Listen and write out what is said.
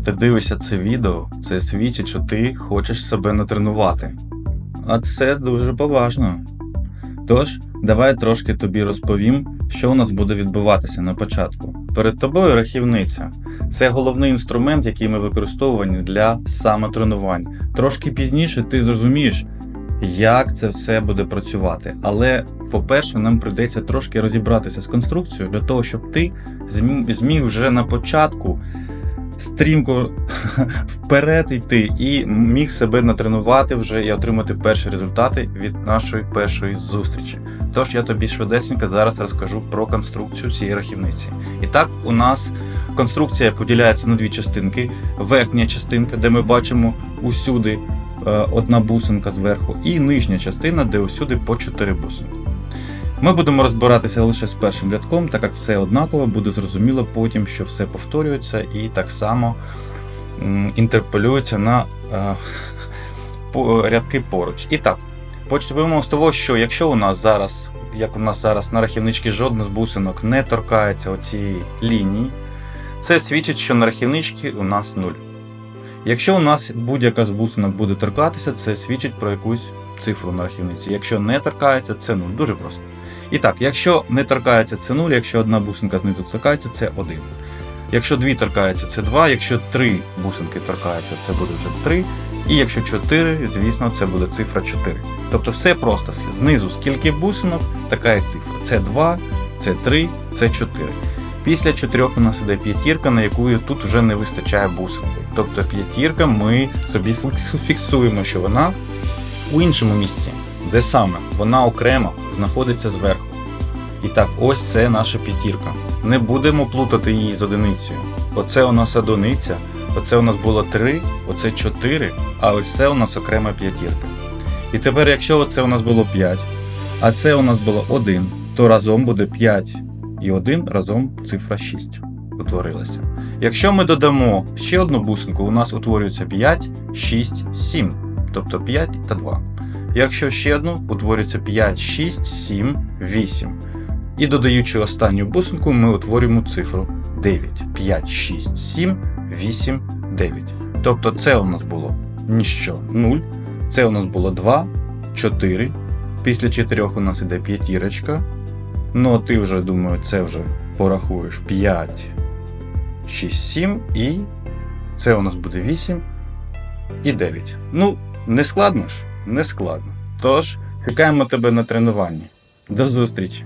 ти дивишся це відео, це свідчить, що ти хочеш себе натренувати. А це дуже поважно. Тож, давай трошки тобі розповім, що у нас буде відбуватися на початку. Перед тобою рахівниця. Це головний інструмент, який ми використовуємо для самотренувань. Трошки пізніше ти зрозумієш, як це все буде працювати. Але, по-перше, нам прийдеться трошки розібратися з конструкцією для того, щоб ти зміг вже на початку стрімко вперед йти і міг себе натренувати вже і отримати перші результати від нашої першої зустрічі. Тож я тобі швидесенько зараз розкажу про конструкцію цієї рахівниці. І так, у нас конструкція поділяється на дві частинки: верхня частинка, де ми бачимо усюди е, одна бусинка зверху, і нижня частина, де усюди по 4 бусинки. Ми будемо розбиратися лише з першим рядком, так як все однаково, буде зрозуміло потім, що все повторюється і так само інтерполюється на е, рядки поруч. І так, почнемо з того, що якщо у нас зараз, як у нас зараз на рахівничці жодна з бусинок не торкається оцієї лінії, це свідчить, що на рахівничці у нас 0. Якщо у нас будь-яка з бусинок буде торкатися, це свідчить про якусь цифру на рахівниці. Якщо не торкається, це 0. Дуже просто. І так, якщо не торкається, це 0, якщо одна бусинка знизу торкається, це 1. Якщо дві торкаються, це 2, якщо три бусинки торкаються, це буде вже 3. І якщо 4, звісно, це буде цифра 4. Тобто все просто знизу скільки бусинок, така і цифра. Це 2, це 3, це 4. Після 4 у нас іде п'ятірка, на яку тут вже не вистачає бусинки. Тобто п'ятірка ми собі фіксуємо, що вона у іншому місці, де саме вона окремо знаходиться зверху. І так, ось це наша п'ятірка. Не будемо плутати її з одиницею. Оце у нас одиниця, оце у нас було 3, оце 4, а ось це у нас окрема п'ятірка. І тепер, якщо оце у нас було 5, а це у нас було 1, то разом буде 5 і 1 разом цифра 6 утворилася. Якщо ми додамо ще одну бусинку, у нас утворюється 5, 6, 7, тобто 5 та 2. Якщо ще одну, утворюється 5, 6, 7, 8. І додаючи останню бусинку, ми утворюємо цифру 9. 5, 6, 7, 8, 9. Тобто це у нас було ніщо 0. Це у нас було 2, 4. Після 4 у нас іде п'ятірочка. Ну, ти вже думаю, це вже порахуєш 5, 6, 7 і це у нас буде 8 і 9. Ну, не складно ж? Не складно. Тож, чекаємо тебе на тренуванні. До зустрічі!